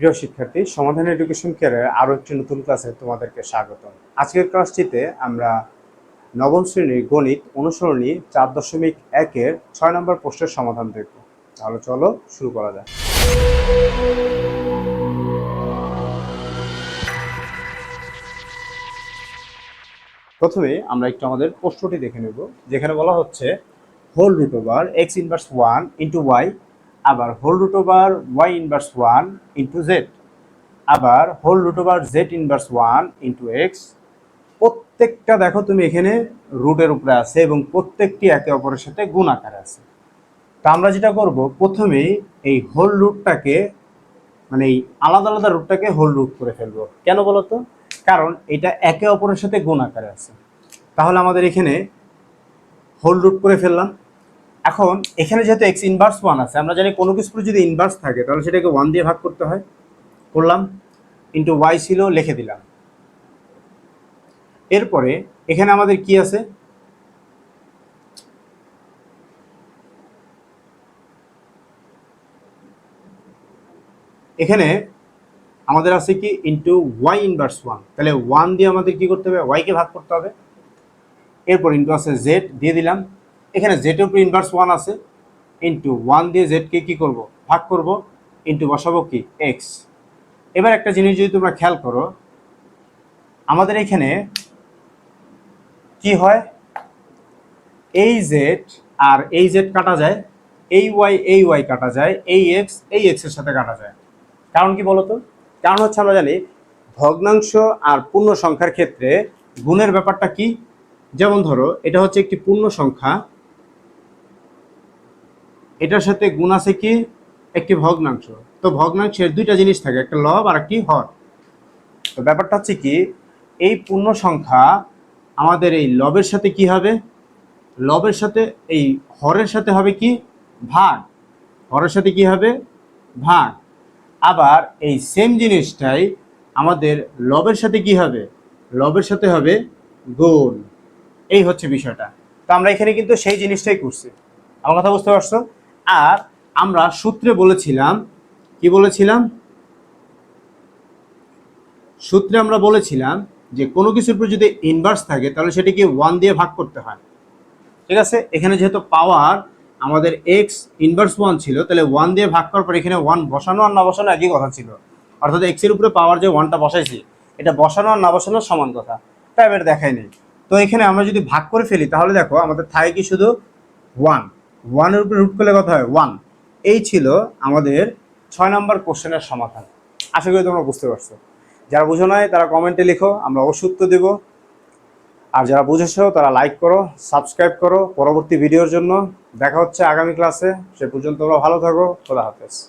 প্রিয় শিক্ষার্থী, সমাধান এডুকেশন কেয়ারের আরও একটি নতুন ক্লাসে তোমাদেরকে স্বাগত আজকের ক্লাসটিতে আমরা নবম শ্রেণির গণিত অনুসরণী চার দশমিক একের ছয় নম্বর প্রশ্নের সমাধান দেখব। তাহলে চলো শুরু করা যাক। প্রথমে আমরা একটু আমাদের প্রশ্নটি দেখে নেব, যেখানে বলা হচ্ছে, whole root over X inverse one into Y আবার whole root over Y inverse one into Z. আবার whole root over Z inverse one into X. প্রত্যেকটা দেখো তুমি এখানে রুটের উপরে আছে এবং প্রত্যেকটি একে অপরের সাথে গুণ আকারে আছে। তা আমরা যেটা করব, প্রথমেই এই হোল রুটটাকে মানে এই আলাদা আলাদা রুটটাকে হোল রুট করে ফেলব। কেন বলো তো কারণ এটা একে অপরের সাথে গুণ আকারে আছে। তাহলে আমাদের এখানে হোল রুট করে ফেললাম। এখন এখানে যেহেতু এক্স ইনভার্স ওয়ান আছে, আমরা জানি কোনো কিছুর যদি ইনভার্স থাকে, তাহলে সেটাকে ওয়ান দিয়ে ভাগ করতে হয়। করলাম ইন্টু ওয়াই ছিল, লিখে দিলাম। এরপরে এখানে আমাদের কি আছে? এখানে আমাদের আছে কি? ইন্টু ওয়াই ইনভার্স ওয়ান তাহলে ওয়ান দিয়ে আমাদের কি করতে হবে? ওয়াইকে ভাগ করতে হবে। এরপর ইন্টু আছে জেড দিয়ে দিলাম। এখানে জেডের উপর ইনভার্স ওয়ান আছে। ইন্টু ওয়ান দিয়ে জেডকে কি করব? ভাগ করব। ইন্টু বসাবো কি? এক্স এবার একটা জিনিস যদি তোমরা খেয়াল করো, আমাদের এখানে কি হয়? এই জেড আর এই জেড কাটা যায়, এই ওয়াই এই ওয়াই কাটা যায়, এই এক্স এই এক্সের সাথে কাটা যায়। কারণ কি বলতো? কারণ হচ্ছে আমরা জানি, ভগ্নাংশ আর পূর্ণ সংখ্যার ক্ষেত্রে গুণের ব্যাপারটা কি? যেমন ধরো, এটা হচ্ছে একটি পূর্ণ সংখ্যা এটার সাথে গুণ আছে কি? একটি ভগ্নাংশ। তো ভগ্নাংশের দুইটা জিনিস থাকে, একটা লব আর একটি হর। তো ব্যাপারটা হচ্ছে কি, এই পূর্ণ সংখ্যা আমাদের এই লবের সাথে কি হবে? লবের সাথে, এই হরের সাথে হবে কি? ভাগ। হরের সাথে কি হবে? ভাগ। আবার এই সেম জিনিসটাই আমাদের লবের সাথে কি হবে? লবের সাথে হবে গুণ। এই হচ্ছে বিষয়টা। তো আমরা এখানে কিন্তু সেই জিনিসটাই করছি। আমার কথা বুঝতে পারছ? আর আমরা সূত্রে বলেছিলাম, কি বলেছিলাম? সূত্রে আমরা বলেছিলাম যে কোনো কিছুর উপর যদি ইনভার্স থাকে, তাহলে সেটাকে ওয়ান দিয়ে ভাগ করতে হয়। ঠিক আছে? এখানে যেহেতু পাওয়ার আমাদের এক্স ইনভার্স ওয়ান ছিল, তাহলে ওয়ান দিয়ে ভাগ করার পর এখানে ওয়ান বসানো আর না বসানো একই কথা ছিল। অর্থাৎ এক্সের উপরে পাওয়ার যে ওয়ানটা বসাইছি, এটা বসানো আর না বসানো সমান কথা। তাই এবার দেখাই নেই তো এখানে আমরা যদি ভাগ করে ফেলি, তাহলে দেখো আমাদের থাকে কি শুধু ওয়ান ওয়ানের উপরে রুট করলে কথা হয়? ওয়ান এই ছিল আমাদের ছয় নম্বর কোশ্চেনের সমাধান। আশা করি তোমরা বুঝতে পারছ। যারা বুঝো নাই, তারা কমেন্টে লিখো, আমরা দেব দেবো। আর যারা বুঝেছ, তারা লাইক করো সাবস্ক্রাইব করো। পরবর্তী ভিডিওর জন্য দেখা হচ্ছে আগামী ক্লাসে সে পর্যন্ত তোমরা ভালো থাকো। খোদা হাফেজ।